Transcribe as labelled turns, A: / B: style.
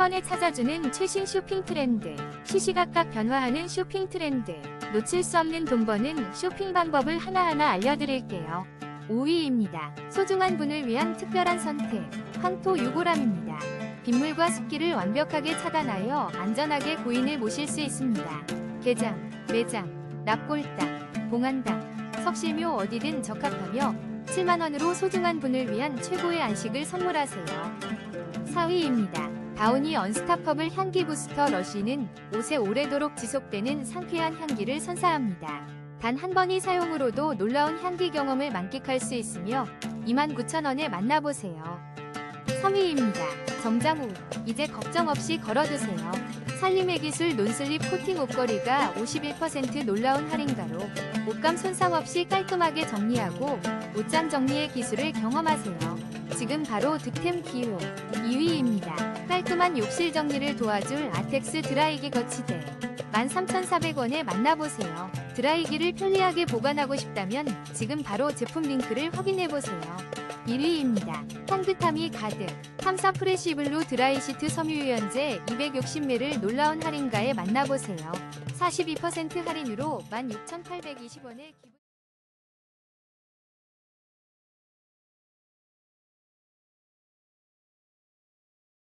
A: 번에 찾아주는 최신 쇼핑 트렌드, 시시각각 변화하는 쇼핑 트렌드, 놓칠 수 없는 돈 버는 쇼핑 방법을 하나하나 알려드릴게요. 5위입니다. 소중한 분을 위한 특별한 선택, 황토 유골함입니다. 빗물과 습기를 완벽하게 차단하여 안전하게 고인을 모실 수 있습니다. 게장, 매장, 납골당, 봉안당, 석실묘 어디든 적합하며 7만원으로 소중한 분을 위한 최고의 안식을 선물하세요. 4위입니다. 다우니 언스타퍼블 향기 부스터 러쉬는 옷에 오래도록 지속되는 상쾌한 향기를 선사합니다. 단 한 번의 사용으로도 놀라운 향기 경험을 만끽할 수 있으며 29,000원에 만나보세요. 3위입니다. 정장 우 이제 걱정 없이 걸어두세요. 살림의 기술 논슬립 코팅 옷걸이가 51% 놀라운 할인가로 옷감 손상 없이 깔끔하게 정리하고 옷장 정리의 기술을 경험하세요. 지금 바로 득템 기호 2위입니다. 깔끔한 욕실 정리를 도와줄 아텍스 드라이기 거치대 13,400원에 만나보세요. 드라이기를 편리하게 보관하고 싶다면 지금 바로 제품 링크를 확인해보세요. 1위입니다. 향긋함이 가득 탐사 프레시 블루 드라이 시트 섬유유연제 260ml 놀라운 할인가에 만나보세요. 42% 할인으로 16,820원에 기분